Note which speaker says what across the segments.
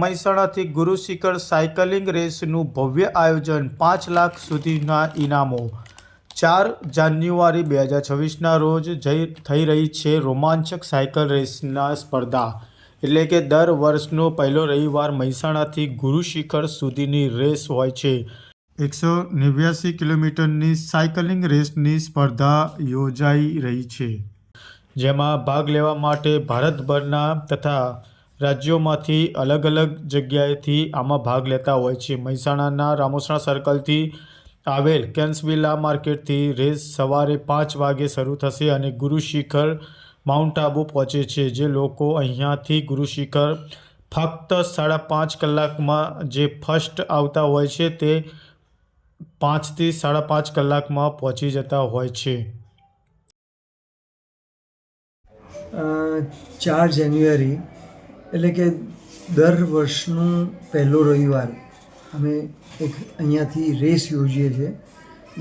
Speaker 1: મહેસાણાથી ગુરુ શિખર સાયકલિંગ રેસનું ભવ્ય આયોજન પાંચ લાખ સુધીના ઇનામો. ચાર જાન્યુઆરી બે હજાર છવ્વીસના રોજ થઈ રહી છે રોમાંચક સાયકલ રેસના સ્પર્ધા. એટલે કે દર વર્ષનો પહેલો રવિવાર મહેસાણાથી ગુરુ શિખર સુધીની રેસ હોય છે. એકસો નેવ્યાસી કિલોમીટરની સાયકલિંગ રેસની સ્પર્ધા યોજાઈ રહી છે. જેમાં ભાગ લેવા માટે ભારતભરના તથા રાજ્યોમાંથી અલગ અલગ જગ્યાએથી આમાં ભાગ લેતા હોય છે. મહેસાણાના રામોસણા સર્કલથી આવેલ કેન્સવિલા માર્કેટથી રેસ સવારે પાંચ વાગે શરૂ થશે અને ગુરુ શિખર માઉન્ટ આબુ પહોંચે છે, જે લોકો અહીંયાથી ગુરુશિખર ફક્ત સાડા પાંચ કલાકમાં જે ફર્સ્ટ આવતા હોય છે તે પાંચથી સાડા પાંચ કલાકમાં પહોંચી જતા હોય છે.
Speaker 2: ચાર જાન્યુઆરી એટલે કે દર વર્ષનું પહેલો રવિવાર અમે એક અહીંયાથી રેસ યોજીએ છીએ,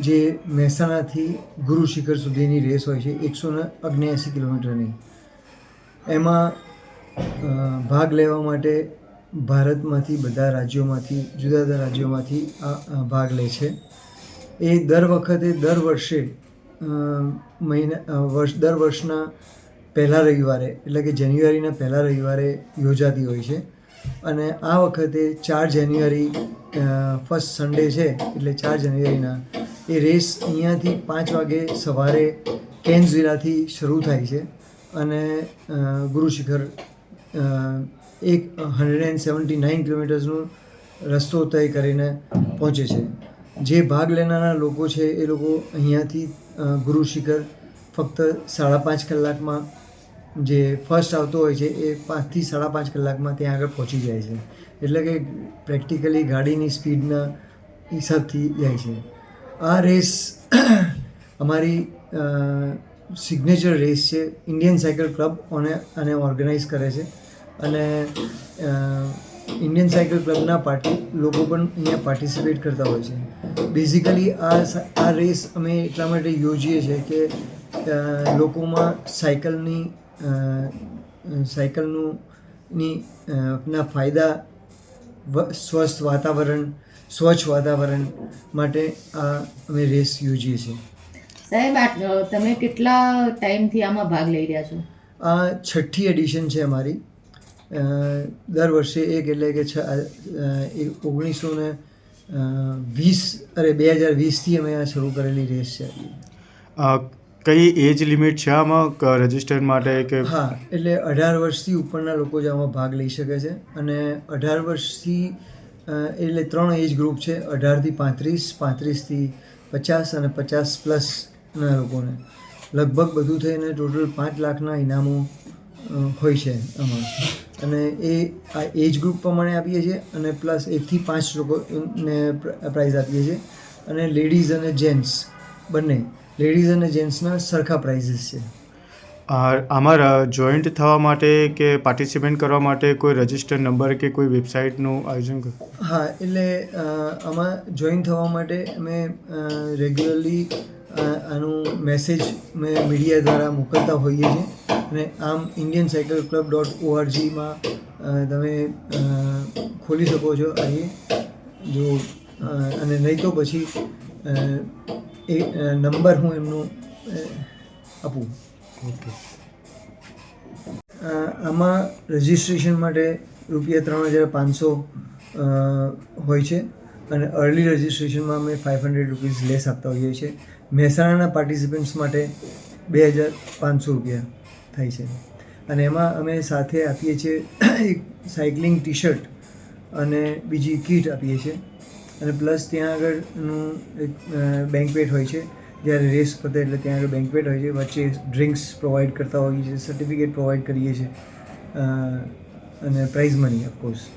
Speaker 2: જે મહેસાણાથી ગુરુ શિખર સુધીની રેસ હોય છે, એકસો ને અગ્નેસી કિલોમીટરની. એમાં ભાગ લેવા માટે ભારતમાંથી બધા રાજ્યોમાંથી, જુદા જુદા રાજ્યોમાંથી ભાગ લે છે. એ દર વખતે, દર વર્ષે મહિના વર્ષ, દર વર્ષના પહેલા રવિવારે એટલે કે જાન્યુઆરીના પહેલા રવિવારે યોજાતી હોય છે. અને આ વખતે ચાર જાન્યુઆરી ફર્સ્ટ સન્ડે છે એટલે ચાર જાન્યુઆરીના એ રેસ અહીંયાથી પાંચ વાગે સવારે કેન્સવિલાથી શરૂ થાય છે. અને અ, ગુરુ શિખર અ, એક હંડ્રેડ એન્ડ સેવન્ટી નાઇન કિલોમીટર્સનું રસ્તો તય કરીને પહોંચે છે. જે ભાગ લેનારા લોકો છે એ લોકો અહીંયાથી ગુરુશિખર ગુરુ શિખર ફક્ત સાડા પાંચ કલાકમાં જે ફર્સ્ટ આવતો હોય છે, એ પાંચથી સાડા પાંચ કલાકમાં ત્યાં આગળ પહોંચી જાય છે. એટલે કે પ્રેક્ટિકલી ગાડીની સ્પીડના હિસાબથી જાય છે. આ રેસ અમારી સિગ્નેચર રેસ છે ઇન્ડિયન સાયકલ ક્લબ અને આને ઓર્ગેનાઇઝ કરે છે. અને ઇન્ડિયન સાયકલ ક્લબના પાર્ટી લોકો પણ અહીંયા પાર્ટિસિપેટ કરતા હોય છે. બેઝિકલી આ આ રેસ અમે એટલા માટે યોજીએ છીએ કે લોકોમાં સાયકલની સાયકલનું ની ના ફાયદા વ- સ્વસ્થ વાતાવરણ સ્વચ્છ વાતાવરણ માટે આ અમે રેસ યોજીએ છીએ.
Speaker 3: સાહેબ તમે કેટલા ટાઈમથી આમાં ભાગ લઈ રહ્યા છો?
Speaker 2: આ છઠ્ઠી એડિશન છે અમારી. દર વર્ષે એક એટલે કે છ ઓગણીસો ને વીસ અરે બે હજાર વીસથી અમે આ શરૂ કરેલી રેસ છે.
Speaker 1: અ, કઈ એજ લિમિટ છે આમાં? રજિસ્ટર માટે કે
Speaker 2: હા, એટલે અઢાર વર્ષથી ઉપરના લોકો જ આમાં ભાગ લઈ શકે છે. અને અઢાર વર્ષથી એટલે ત્રણ એજ ગ્રુપ છે, અઢારથી પાંત્રીસ, પાંત્રીસથી પચાસ અને પચાસ પ્લસના લોકોને. લગભગ બધું થઈને ટોટલ પાંચ લાખના ઇનામો હોય છે આમાં. અને એ, આ એજ ગ્રુપ પ્રમાણે આપીએ છીએ અને પ્લસ એકથી પાંચ લોકોને પ્રાઇઝ આપીએ છીએ. અને લેડીઝ અને જેન્ટ્સ બંને. લેડીઝ અને જેન્ટ્સના સરખા પ્રાઇઝીસ છે.
Speaker 1: આ આમાં જોઈન્ટ થવા માટે કે પાર્ટિસિપેટ કરવા માટે કોઈ રજિસ્ટર નંબર કે કોઈ વેબસાઇટનું આયોજન કર
Speaker 2: હા એટલે આમાં જોઈન થવા માટે અમે રેગ્યુલરલી આનું મેસેજ મેં મીડિયા દ્વારા મોકલતા હોઈએ છીએ. અને આમ ઇન્ડિયન સાયકલ ક્લબ ડોટ ઓઆરજીમાં તમે ખોલી શકો છો. અહીં જો અને નહીં તો પછી એ નંબર હું એમનું આપું.
Speaker 1: ઓકે.
Speaker 2: આમાં રજિસ્ટ્રેશન માટે રૂપિયા ત્રણ હજાર પાંચસો હોય છે. અને અર્લી રજિસ્ટ્રેશનમાં અમે ફાઇવ હંડ્રેડ રૂપીઝ લેસ આપતા હોઈએ છીએ. મહેસાણાના પાર્ટિસિપન્ટ્સ માટે બે હજાર પાંચસો રૂપિયા થાય છે. અને એમાં અમે સાથે આપીએ છીએ એક સાયકલિંગ ટી શર્ટ અને બીજી કીટ આપીએ છીએ. અને પ્લસ ત્યાં આગળનું એક બેન્કવેટ હોય છે. જ્યારે રેસ પતે એટલે ત્યાં આગળ બેન્કવેટ હોય છે. વચ્ચે ડ્રિંક્સ પ્રોવાઈડ કરતા હોઈએ છીએ, સર્ટિફિકેટ પ્રોવાઈડ કરીએ છીએ. અને પ્રાઇઝ મની ઓફકોર્સ